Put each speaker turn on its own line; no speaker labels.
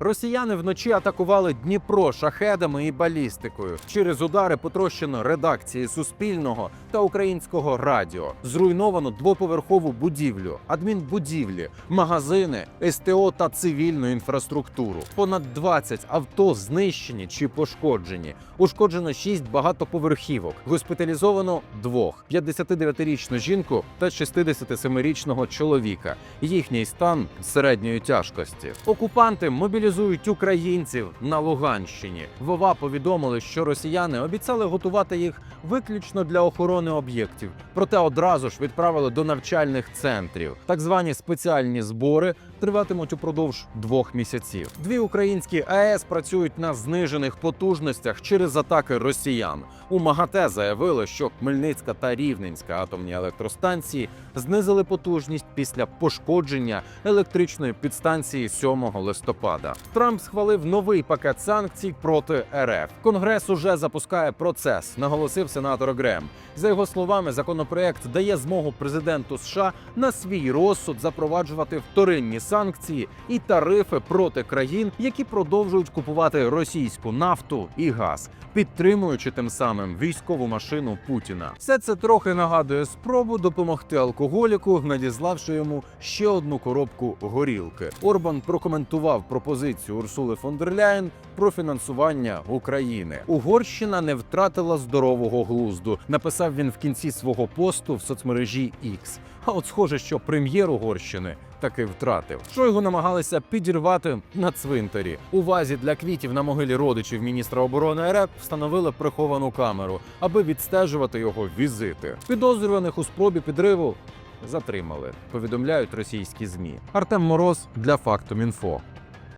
Росіяни вночі атакували Дніпро шахедами і балістикою. Через удари потрощено редакції Суспільного та українського радіо. Зруйновано двоповерхову будівлю, адмінбудівлі, магазини, СТО та цивільну інфраструктуру. Понад 20 авто знищені чи пошкоджені. Ушкоджено 6 багатоповерхівок. Госпіталізовано двох: 59-річну жінку та 67-річного чоловіка. Їхній стан середньої тяжкості. Окупанти мобілізують українців на Луганщині. Вова повідомили, що росіяни обіцяли готувати їх виключно для охорони об'єктів, проте одразу ж відправили до навчальних центрів. Так звані спеціальні збори триватимуть упродовж двох місяців. Дві українські АЕС працюють на знижених потужностях через атаки росіян. У МАГАТЕ заявили, що Хмельницька та Рівненська атомні електростанції знизили потужність після пошкодження електричної підстанції 7 листопада. Трамп схвалив новий пакет санкцій проти РФ. Конгрес уже запускає процес, наголосив сенатор Грем. За його словами, законопроект дає змогу президенту США на свій розсуд запроваджувати вторинні санкції і тарифи проти країн, які продовжують купувати російську нафту і газ, підтримуючи тим самим військову машину Путіна. Все це трохи нагадує спробу допомогти алкоголіку, надіславши йому ще одну коробку горілки. Орбан прокоментував пропозицію Урсули фон дер Ляєн про фінансування України. Угорщина не втратила здорового глузду. Написав він в кінці свого посту в соцмережі X. А от схоже, що прем'єр Угорщини таки втратив. Шойгу намагалися підірвати на цвинтарі. У вазі для квітів на могилі родичів міністра оборони РФ встановили приховану камеру, аби відстежувати його візити. Підозрюваних у спробі підриву затримали. Повідомляють російські змі. Артем Мороз для факту Мінфо.